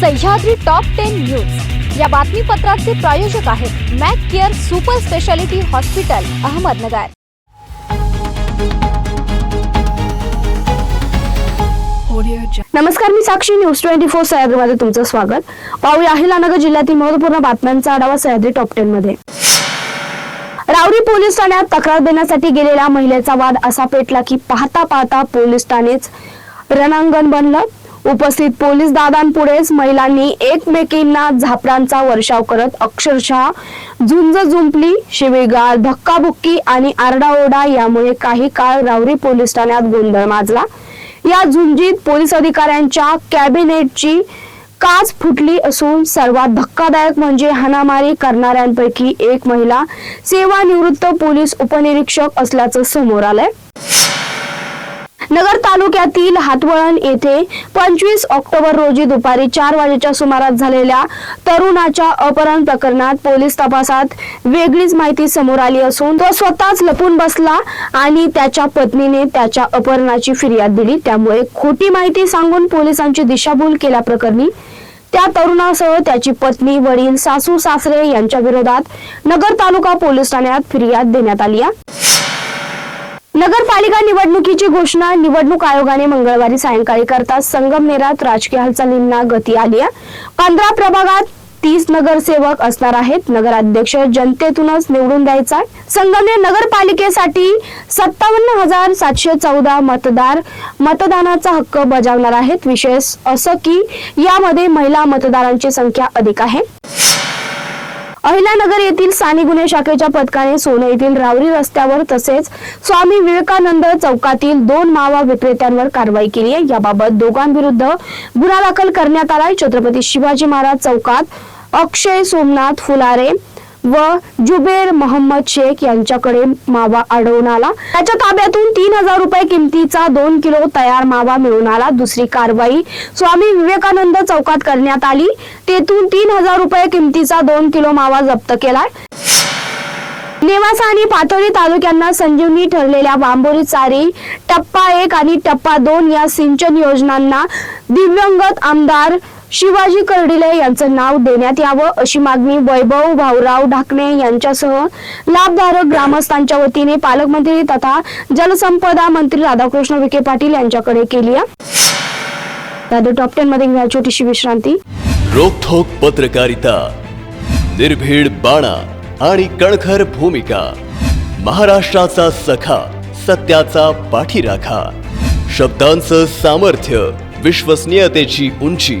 Sahyadri top ten news या बातमीपत्राचे प्रायोजक आहेत Mac care super speciality hospital Ahmednagar. नमस्कार मी साक्षी न्यूज ट्वेंटी फोर सह्याद्रीमध्ये तुमचं स्वागत. पाहूया अहिलानगर जिल्ह्यातील महत्त्वपूर्ण बातम्यांचा आढावा सह्याद्री टॉप टेन मध्ये. रावरी पोलीस ठाण्यात तक्रार देण्यासाठी गेलेल्या महिलेचा वाद असा पेटला की पाहता पाहता पोलीस ठाणेच रणांगण बनलं. उपस्थित पोलीस दादांपुढेच महिलांनी एकमेकींना झापरांचा वर्षाव करत अक्षरशः झुंज झुंपली शिवीगाळ धक्काबुक्की आणि आरडाओरडा यामुळे काही काळ रावरी पोलीस ठाण्यात गोंधळ माजला. या झुंजीत पोलीस अधिकाऱ्यांच्या कॅबिनेटची काच फुटली असून सर्वात धक्कादायक म्हणजे हाणामारी करणाऱ्यांपैकी एक महिला सेवानिवृत्त पोलीस उपनिरीक्षक असल्याचं समोर आलंय. नगर तालुक्यातील हातवळण येथे पंचवीस ऑक्टोबर रोजी दुपारी चार वाजेच्या सुमारास झालेल्या तरुणाच्या अपहरण प्रकरणात पोलीस तपासात वेगळीच माहिती समोर आली असून तो स्वतःच लपून बसला आणि त्याच्या पत्नीने त्याच्या अपहरणाची फिर्याद दिली. त्यामुळे खोटी माहिती सांगून पोलिसांची दिशाभूल केल्याप्रकरणी त्या तरुणासह त्याची पत्नी वडील सासू सासरे यांच्या विरोधात नगर तालुका पोलीस ठाण्यात फिर्याद देण्यात आली आहे. नगरपालिका निवडणुकीची घोषणा निवडणूक आयोगाने मंगळवारी सायंकाळी करता संगमनेरात राजकीय हालचालींना गती आली आहे. पंधरा प्रभागात तीस नगरसेवक असणार आहेत. नगराध्यक्ष जनतेतूनच निवडून द्यायचा संगमनेर नगरपालिकेसाठी सत्तावन्न हजार सातशे चौदा मतदार मतदानाचा हक्क बजावणार आहेत. विशेष असं की यामध्ये महिला मतदारांची संख्या अधिक आहे. अहिल्यानगर येथील साने गुन्हे शाखेच्या पथकाने सोने येथील रावरी रस्त्यावर तसेच स्वामी विवेकानंद चौकातील दोन मावा विक्रेत्यांवर कारवाई केली आहे. याबाबत दोघांविरुद्ध गुन्हा दाखल करण्यात आलाय. छत्रपती शिवाजी महाराज चौकात अक्षय सोमनाथ फुलारे व जुबेर मोहम्मद शेख यांच्याकडे मावा आढळून आला. त्याच्या ताब्यातून तीन हजार रुपये किमतीचा दोन किलो तयार मावा मिळून आला. दुसरी कारवाई स्वामी विवेकानंद चौकात करण्यात आली. तेथून तीन हजार रुपये किमतीचा दोन किलो मावा जप्त केलाय नेवासा आणि पाथर्डी तालुक्यांना संजीवनी ठरलेल्या बांबोरी चारी टप्पा एक आणि टप्पा दोन या सिंचन योजनांना दिव्यंगत आमदार शिवाजी कर्डिले यांचं नाव देण्यात यावं अशी मागणी वैभव भाऊराव ढाकणे यांच्यासह लाभधारक ग्रामस्थांच्या वतीने पालकमंत्री तथा जलसंपदा मंत्री राधाकृष्ण विखे पाटील यांच्याकडे केली आहे. टॉप टेन मध्ये घ्या छोटीशी विश्रांती. रोखोक पत्रकारिता निर्भीड बाणा आणि कणखर भूमिका महाराष्ट्राचा सखा सत्याचा पाठीराखा शब्दांचं सामर्थ्य विश्वसनीयतेची उंची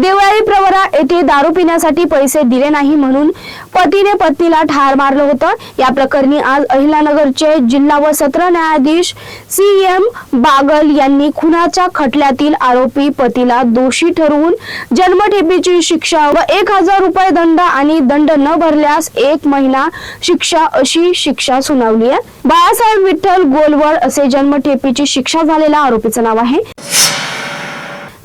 देवळाली प्रवरा येथे दारू पिण्यासाठी पैसे दिले नाही म्हणून पतीने पत्नीला ठार मारलं होतं. या प्रकरणी आज अहिलानगरचे जिल्हा व सत्र न्यायाधीश सी एम बागल यांनी खुनाच्या खटल्यातील आरोपी पतीला दोषी ठरवून जन्मठेपीची शिक्षा व एक हजार रुपये दंड आणि दंड न भरल्यास एक महिना शिक्षा अशी शिक्षा सुनावली आहे. बाळासाहेब विठ्ठल गोलवड असे जन्मठेपीची शिक्षा झालेल्या आरोपीचं नाव आहे.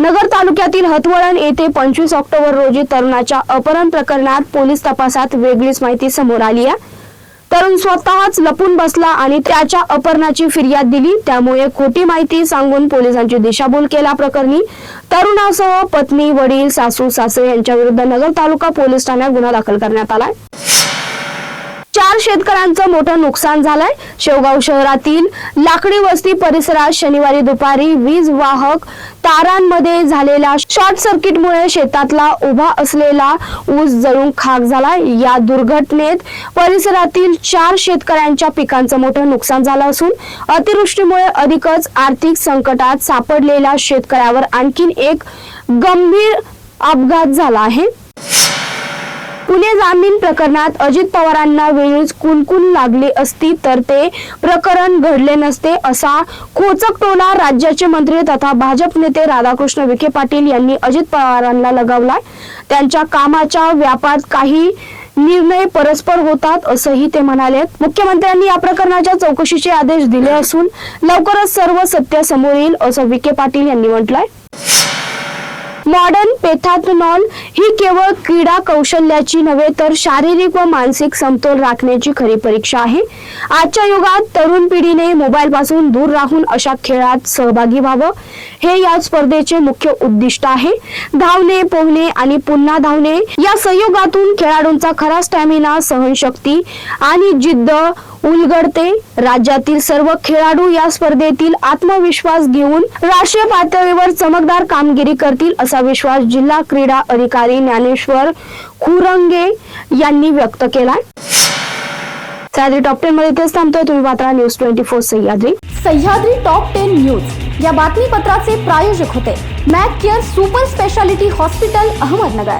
नगर तालुक्यातील हतवळण येथे पंचवीस ऑक्टोबर रोजी तरुणाच्या अपहरण प्रकरणात पोलीस तपासात वेगळीच माहिती समोर आली आहे. तरुण स्वतःच लपून बसला आणि त्याच्या अपहरणाची फिर्याद दिली. त्यामुळे खोटी माहिती सांगून पोलिसांची दिशाभूल केल्याप्रकरणी तरुणासह पत्नी वडील सासू सासरे यांच्या विरुद्ध नगर तालुका पोलीस ठाण्यात गुन्हा दाखल करण्यात आलाय. शेतकऱ्यांचं मोठं नुकसान झालंय. शेवगाव शहरातील लाकडी वस्ती परिसरात शनिवारी दुपारी वीज वाहक तारांमध्ये झालेल्या शॉर्ट सर्किटमुळे शेतातला उभा असलेला ऊस जळून खाक झाला या दुर्घटनेत परिसरातील चार शेतकऱ्यांच्या पिकांचं मोठं नुकसान झालं असून अतिवृष्टीमुळे अधिकच आर्थिक संकटात सापडलेल्या शेतकऱ्यावर आणखीन एक गंभीर अपघात झाला आहे. पुणे जामीन प्रकरणात अजित पवारांना वेळीच कुणकुण लागली असती तर ते प्रकरण घडले नसते असा खोचक टोला राज्याचे मंत्री तथा भाजप नेते राधाकृष्ण विखे पाटील यांनी अजित पवारांना लगावलाय. त्यांच्या कामाच्या व्यापात काही निर्णय परस्पर होतात असंही ते म्हणाले. मुख्यमंत्र्यांनी या प्रकरणाच्या चौकशीचे आदेश दिले असून लवकरच सर्व सत्य समोर येईल असं विखे पाटील यांनी म्हटलंय. मॉडर्न पेथॅथनॉन ही केवळ क्रीडा कौशल्याची नव्हे तर शारीरिक व मानसिक समतोल राखण्याची खरी परीक्षा आहे. आजच्या युगात तरुण पिढीने मोबाईल पासून दूर राहून अशा खेळात सहभागी व्हावं हे या स्पर्धेचे मुख्य उद्दिष्ट आहे. धावणे पोहणे आणि पुन्हा धावणे या संयोगातून खेळाडूंचा खरा स्टॅमिना सहनशक्ती आणि जिद्द उलगडते. राज्यातील सर्व खेळाडू या स्पर्धेतील आत्मविश्वास घेऊन राष्ट्रीय पातळीवर चमकदार कामगिरी करतील असा विश्वास जिल्हा क्रीडा अधिकारी ज्ञानेश्वर खुरंगे यांनी व्यक्त केला सह्याद्री टॉप टेन मध्ये इथेच थांबतोय. तुम्ही Patra news twenty four Sahyadri. Sahyadri top ten news. या बातमीपत्राचे प्रायोजक होते. Mac care super speciality hospital Ahmednagar.